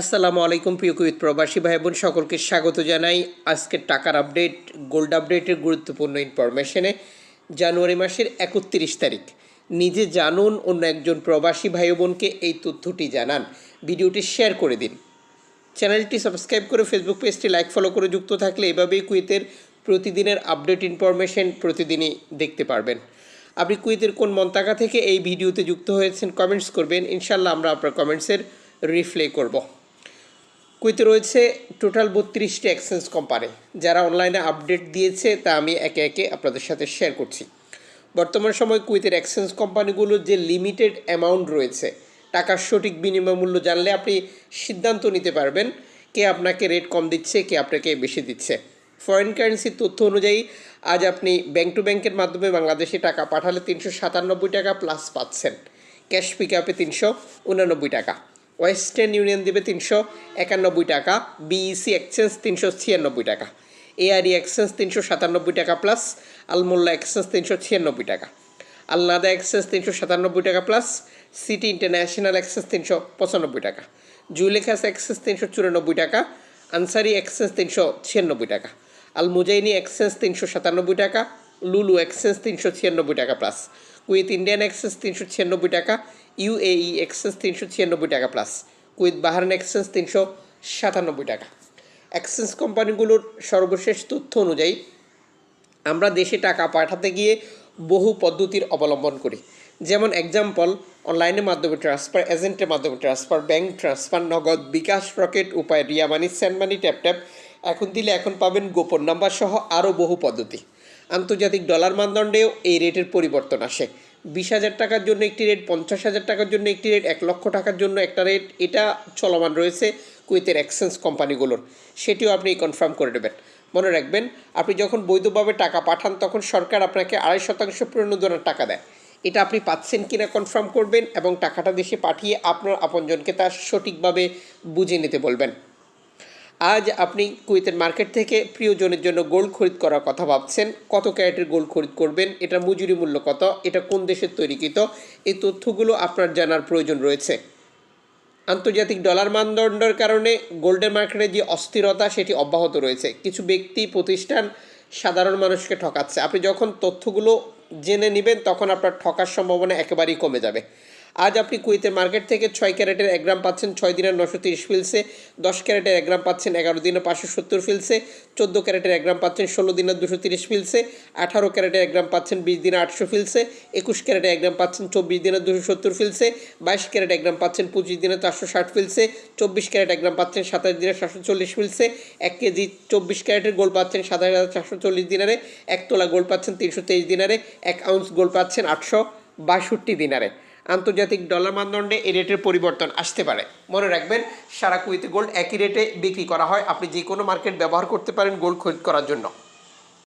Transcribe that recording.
আসসালামু আলাইকুম, প্রিয় কুইত প্রবাসী ভাই বোন সকলকে স্বাগত জানাই আজকের টাকার আপডেট, গোল্ড আপডেটের গুরুত্বপূর্ণ ইনফরমেশনে জানুয়ারি মাসের একত্রিশ তারিখ। নিজে জানুন, অন্য একজন প্রবাসী ভাই বোনকে এই তথ্যটি জানান। ভিডিওটি শেয়ার করে দিন। চ্যানেলটি সাবস্ক্রাইব করে ফেসবুক পেজটি লাইক ফলো করে যুক্ত থাকলে এভাবেই কুইতের প্রতিদিনের আপডেট ইনফরমেশন প্রতিদিনই দেখতে পারবেন। আপনি কুইতের কোন মন্তাকা থেকে এই ভিডিওতে যুক্ত হয়েছেন কমেন্টস করবেন। ইনশাল্লাহ আমরা আপনার কমেন্টসের রিপ্লাই করব। কুইতে রয়েছে টোটাল বত্রিশটি এক্সচেঞ্জ কোম্পানি, যারা অনলাইনে আপডেট দিয়েছে তা আমি একে একে আপনাদের সাথে শেয়ার করছি। বর্তমান সময় কুইতের এক্সচেঞ্জ কোম্পানিগুলোর যে লিমিটেড অ্যামাউন্ট রয়েছে, টাকার সঠিক বিনিময় মূল্য জানলে আপনি সিদ্ধান্ত নিতে পারবেন কে আপনাকে রেট কম দিচ্ছে, কে আপনাকে বেশি দিচ্ছে। ফরেন কারেন্সির তথ্য অনুযায়ী, আজ আপনি ব্যাংক টু ব্যাংকের মাধ্যমে বাংলাদেশে টাকা পাঠালে তিনশো সাতানব্বই টাকা প্লাস পাচ্ছেন। ক্যাশ পিক আপে তিনশো উনানব্বই টাকা। ওয়েস্টার্ন ইউনিয়ন দেবে তিনশো একানব্বই টাকা বিইসি এক্সচেঞ্জ তিনশো ছিয়ানব্বই টাকা এআরই এক্সচেঞ্জ তিনশো সাতানব্বই টাকা প্লাস আলমোল্লা এক্সচেঞ্জ তিনশো ছিয়ানব্বই টাকা আলনাদা এক্সচেঞ্জ তিনশো সাতানব্বই টাকা প্লাস সিটি ইন্টারন্যাশনাল এক্সচেঞ্জ তিনশো পঁচানব্বই টাকা জুলেখাস এক্সচেঞ্জ তিনশো চুরানব্বই টাকা আনসারি এক্সচেঞ্জ তিনশো ছিয়ানব্বই টাকা আল মুজাইনি এক্সচেঞ্জ তিনশো সাতানব্বই টাকা লুলু এক্সচেঞ্জ তিনশো ছিয়ানব্বই টাকা প্লাস কুইথ ইন্ডিয়ান এক্সচেঞ্জ তিনশো ছিয়ানব্বই টাকা ইউএই এক্সচেঞ্জ তিনশো ছিয়ানব্বই টাকা প্লাস কুইথ বাহারান এক্সচেঞ্জ তিনশো সাতানব্বই টাকা। এক্সচেঞ্জ কোম্পানিগুলোর সর্বশেষ তথ্য অনুযায়ী, আমরা দেশে টাকা পাঠাতে গিয়ে বহু পদ্ধতির অবলম্বন করি। যেমন এক্সাম্পল অনলাইনের মাধ্যমে ট্রান্সফার এজেন্টের মাধ্যমে transfer bank transfer Nagad bKash Rocket Upay, Ria money send money tap tap এখন দিলে এখন পাবেন গোপন নাম্বার সহ আরও বহু পদ্ধতি। আন্তর্জাতিক ডলার মানদণ্ডেও এই রেটের পরিবর্তন আসে। বিশ হাজার টাকার জন্য একটি রেট, পঞ্চাশ হাজার টাকার জন্য একটি রেট, এক লক্ষ টাকার জন্য একটা রেট, এটা চলমান রয়েছে কুয়েতের এক্সচেঞ্জ কোম্পানিগুলোর। সেটিও আপনি কনফার্ম করে নেবেন। মনে রাখবেন, আপনি যখন বৈধভাবে টাকা পাঠান, তখন সরকার আপনাকে আড়াই শতাংশ প্রণোদনার টাকা দেয়। এটা আপনি পাচ্ছেন কিনা কনফার্ম করবেন এবং টাকাটা দেশে পাঠিয়ে আপনার আপনজনকে তার সঠিকভাবে বুঝে নিতে বলবেন। আজ আপনি কুয়েতের মার্কেট থেকে প্রিয়জনের জন্য গোল্ড খরিদ করার কথা ভাবছেন। কত ক্যারেটের গোল্ড খরিদ করবেন? এটা মজুরি মূল্য কত? এটা কোন দেশের তৈরিকৃত? এই তথ্যগুলো আপনার জানার প্রয়োজন রয়েছে। আন্তর্জাতিক ডলার মানদণ্ডের কারণে গোল্ডের মার্কেটে যে অস্থিরতা, সেটি অব্যাহত রয়েছে। কিছু ব্যক্তি, প্রতিষ্ঠান সাধারণ মানুষকে ঠকাচ্ছে। আপনি যখন তথ্যগুলো জেনে নেবেন, তখন আপনার ঠকার সম্ভাবনা একেবারেই কমে যাবে। আজ আপনি কুয়েতের মার্কেট থেকে ছয় ক্যারেটের এক গ্রাম পাচ্ছেন ছয় দিনের নশো তিরিশ ফিলসে, দশ ক্যারেটের এক গ্রাম পাচ্ছেন এগারো দিনের পাঁচশো সত্তর ফিলসে, চোদ্দ ক্যারেটের এক গ্রাম পাচ্ছেন ষোলো দিনের দুশো তিরিশ ফিলসে, আঠারো ক্যারেটের এক গ্রাম পাচ্ছেন বিশ দিনে আটশো ফিলসে, একুশ ক্যারেটের এক গ্রাম পাচ্ছেন চব্বিশ দিনের দুশো সত্তর ফিলসে, বাইশ ক্যারেট এক গ্রাম পাচ্ছেন পঁচিশ দিনে চারশো ষাট ফিলসে, চব্বিশ ক্যারেট এক গ্রাম পাচ্ছেন সাতাশ দিনে সাতশো চল্লিশ ফিলসে, এক কেজি চব্বিশ ক্যারেটের গোল পাচ্ছেন সাতাশ হাজার চারশো চল্লিশ দিনারে, এক তোলা গোল্ড পাচ্ছেন তিনশো তেইশ দিনারে, এক আউন্স গোল পাচ্ছেন আটশো বাষট্টি দিনারে। আন্তর্জাতিক ডলার মানদণ্ডে এই রেটের পরিবর্তন আসতে পারে। মনে রাখবেন, সারা কুইতে গোল্ড একই রেটে বিক্রি করা হয়। আপনি যে কোনো মার্কেট ব্যবহার করতে পারেন গোল্ড খরিদ করার জন্য।